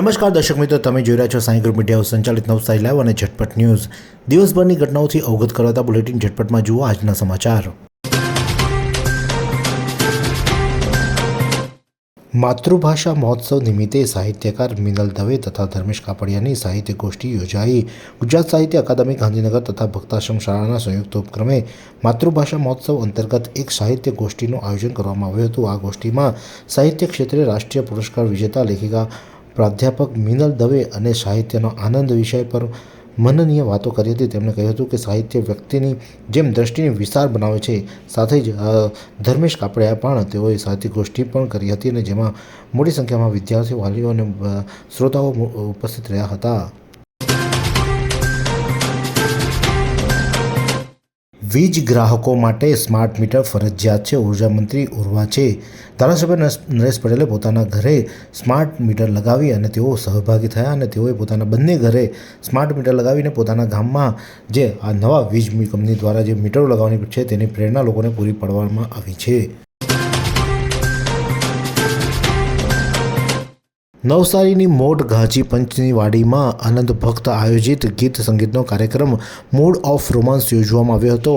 નમસ્કાર દર્શક મિત્રો, તમે જોઈ રહ્યા છો સાંઈ ગ્રુપ મીડિયા સંચાલિત નવસારી લાઈવ અને ઝટપટ ન્યૂઝ. દિવસભરની ઘટનાઓથી અવગત કરાતા બુલેટિન ઝટપટમાં જુઓ આજના સમાચાર. માતૃભાષા મહોત્સવ નિમિત્તે સાહિત્યકાર મિનલ દવે તથા ધર્મેશ કાપડિયાની સાહિત્ય ગોષ્ઠી યોજાઈ. ગુજરાત સાહિત્ય અકાદમી, ગાંધીનગર તથા ભક્તાશ્રમ શાળાના સંયુક્ત ઉપક્રમે માતૃભાષા મહોત્સવ અંતર્ગત એક સાહિત્ય ગોષ્ઠીનું આયોજન કરવામાં આવ્યું હતું. આ ગોષ્ઠીમાં સાહિત્ય ક્ષેત્રે રાષ્ટ્રીય પુરસ્કાર વિજેતા લેખિકા પ્રાધ્યાપક મિનલ દવે અને સાહિત્યનો આનંદ વિષય પર મનનીય વાતો કરી હતી. તેમણે કહ્યું હતું કે સાહિત્ય વ્યક્તિની જેમ દ્રષ્ટિને વિસ્તાર બનાવે છે, સાથે જ ધર્મેશ કાપડિયા પણ તેઓએ સાહિત્ય ગોષ્ઠી પણ કરી હતી અને જેમાં મોટી સંખ્યામાં વિદ્યાર્થીઓ, વાલીઓ અને શ્રોતાઓ ઉપસ્થિત રહ્યા હતા. વીજ ગ્રાહકો માટે સ્માર્ટ મીટર ફરજિયાત છે. ઊર્જા મંત્રી ઉર્વા છે. ધારાસભ્ય નરેશ- પટેલે પોતાના ઘરે સ્માર્ટ મીટર લગાવી અને તેઓ સહભાગી થયા અને તેઓએ પોતાના બંને ઘરે સ્માર્ટ મીટર લગાવીને પોતાના ગામમાં જે આ નવા વીજ કંપની દ્વારા જે મીટરો લગાવવાની છે તેની પ્રેરણા લોકોને પૂરી પાડવામાં આવી છે. નવસારીની મોટ ઘાંચી પંચની વાડીમાં આનંદ ભક્ત આયોજિત ગીત સંગીતનો કાર્યક્રમ મૂડ ઓફ રોમાન્સ યોજવામાં આવ્યો હતો.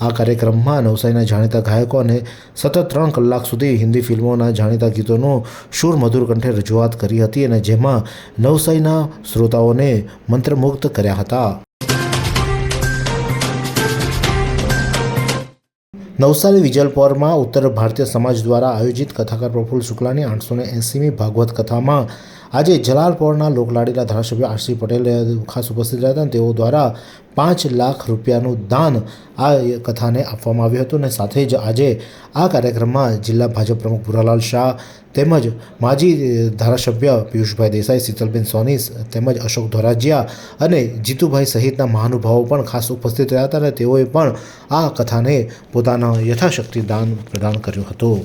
આ કાર્યક્રમમાં નવસારીના જાણીતા ગાયકો અને સતત ત્રણ કલાક સુધી હિન્દી ફિલ્મોના જાણીતા ગીતોનો શૂર મધુર કંઠે રજૂઆત કરી હતી અને જેમાં નવસારીના શ્રોતાઓને મંત્રમુગ્ધ કર્યા હતા. નવસારી વિજલપોરમાં ઉત્તર ભારતીય સમાજ દ્વારા આયોજિત કથાકાર પ્રફુલ્લ શુક્લાની આઠસો ને એંસીમી ભાગવત કથામાં આજે જલાલપોરના લોકલાડીના ધારાસભ્ય આરસી પટેલ ખાસ ઉપસ્થિત રહ્યા હતા તેઓ દ્વારા પાંચ લાખ રૂપિયાનું દાન આ કથાને આપવામાં આવ્યું હતું અને સાથે જ આજે આ કાર્યક્રમમાં જિલ્લા ભાજપ પ્રમુખ ભુરાલાલ શાહ તેમજ માજી ધારાસભ્ય પિયુષભાઈ દેસાઈ, શીતલબેન સોની તેમજ અશોક ધોરાજીયા અને જીતુભાઈ સહિતના મહાનુભાવો પણ ખાસ ઉપસ્થિત રહ્યા હતા અને તેઓએ પણ આ કથાને પોતાના યથાશક્તિ દાન પ્રદાન કર્યું હતું.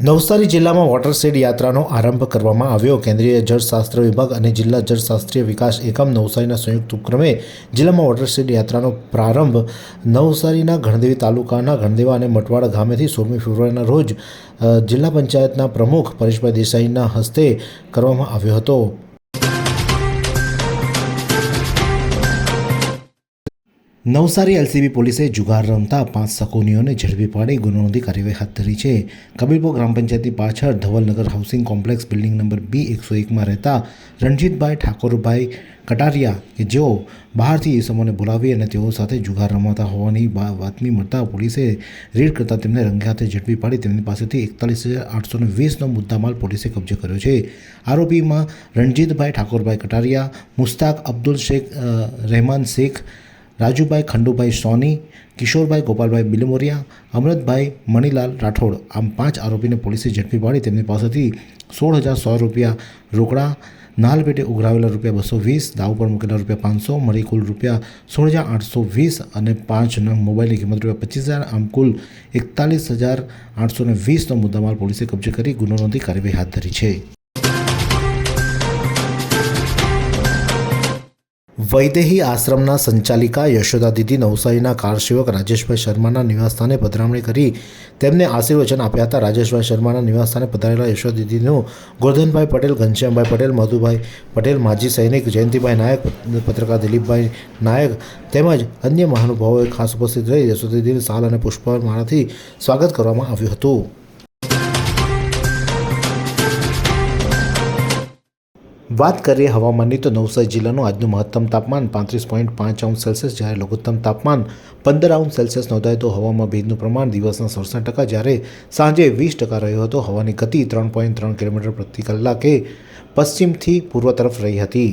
નવસારી જિલ્લામાં વોટરશેડ યાત્રાનો આરંભ કરવામાં આવ્યો. કેન્દ્રીય જળશાસ્ત્ર વિભાગ અને જિલ્લા જળશાસ્ત્રીય વિકાસ એકમ નવસારીના સંયુક્ત ઉપક્રમે જિલ્લામાં વોટરશેડ યાત્રાનો પ્રારંભ નવસારીના ગણદેવી તાલુકાના ગણદેવા અને મટવાડા ગામેથી સોળમી ફેબ્રુઆરીના રોજ જિલ્લા પંચાયતના પ્રમુખ પરેશભાઈ દેસાઈના હસ્તે કરવામાં આવ્યો હતો. નવસારી એલસીબી પોલીસે જુગાર રમતા પાંચ સકોનીઓને ઝડપી પાડી ગુનો નોંધી કાર્યવાહી હાથ ધરી છે. કબીરપુર ગ્રામ પંચાયતની પાછળ Dhavalnagar housing complex building number B એકસો એકમાં રહેતા રણજીતભાઈ ઠાકોરભાઈ કટારિયા કે જેઓ બહારથી એ સમયને બોલાવી અને તેઓ સાથે જુગાર રમાતા હોવાની વાતમી મળતા પોલીસે રેડ કરતા તેમને રંગે હાથે ઝડપી પાડી તેમની પાસેથી એકતાલીસ હજાર આઠસો વીસનો મુદ્દામાલ પોલીસે કબજે કર્યો છે. આરોપીમાં રણજીતભાઈ ઠાકોરભાઈ કટારિયા, મુસ્તાક અબ્દુલ શેખ રહેમાન શેખ રાજુભાઈ, ખંડુભાઈ, સોની, કિશોરભાઈ, ગોપાલભાઈ બિલમોરિયા અમૃતભાઈ મણિલાલ રાઠોડ આમ પાંચ આરોપીને પોલીસે ઝડપી પાડી. તેમની પાસેથી સોળ હજાર સો રૂપિયા રોકડા, નાલ પેટે ઉઘરાવેલા રૂપિયા બસો વીસ, દાવ પર મૂકેલા રૂપિયા પાંચસો, મળી કુલ રૂપિયા સોળ હજાર આઠસો વીસ અને પાંચ નંગ મોબાઈલની કિંમત રૂપિયા પચીસ હજાર, આમ કુલ એકતાલીસ હજાર આઠસો ને વીસનો મુદ્દામાલ પોલીસે કબજે કરી ગુનો નોંધી કાર્યવાહી હાથ ધરી છે. વૈદેહી આશ્રમના સંચાલિકા યશોદા દીદી, નવસારીના કારસેવક રાજેશભાઈ શર્માના નિવાસસ્થાને પધરામણી કરી તેમને આશીર્વચન આપ્યા હતા. રાજેશભાઈ શર્માના નિવાસસ્થાને પધારેલા યશોદા દીદીનું ગોરધનભાઈ પટેલ, ઘનશ્યામભાઈ પટેલ, મધુભાઈ પટેલ, માજી સૈનિક જયંતિભાઈ નાયક, પત્રકાર દિલીપભાઈ નાયક તેમજ અન્ય મહાનુભાવોએ ખાસ ઉપસ્થિત રહી યશોદા દીદીને સાલ અને પુષ્પમાળાથી સ્વાગત કરવામાં આવ્યું હતું. વાત કરીએ હવામાનની, તો નવસારી જિલ્લાનું આજનું મહત્તમ તાપમાન પાંત્રીસ પોઈન્ટ પાંચ અંશ સેલ્સિયસ, જ્યારે લઘુત્તમ તાપમાન પંદર અંશ સેલ્સિયસ નોંધાયું, તો હવામાં ભેજનું પ્રમાણ દિવસના સડસઠ ટકા, જ્યારે સાંજે વીસ ટકા રહ્યો હતો. હવાની ગતિ ત્રણ પોઈન્ટ ત્રણ કિલોમીટર પ્રતિ કલાકે પશ્ચિમથી પૂર્વ તરફ રહી હતી.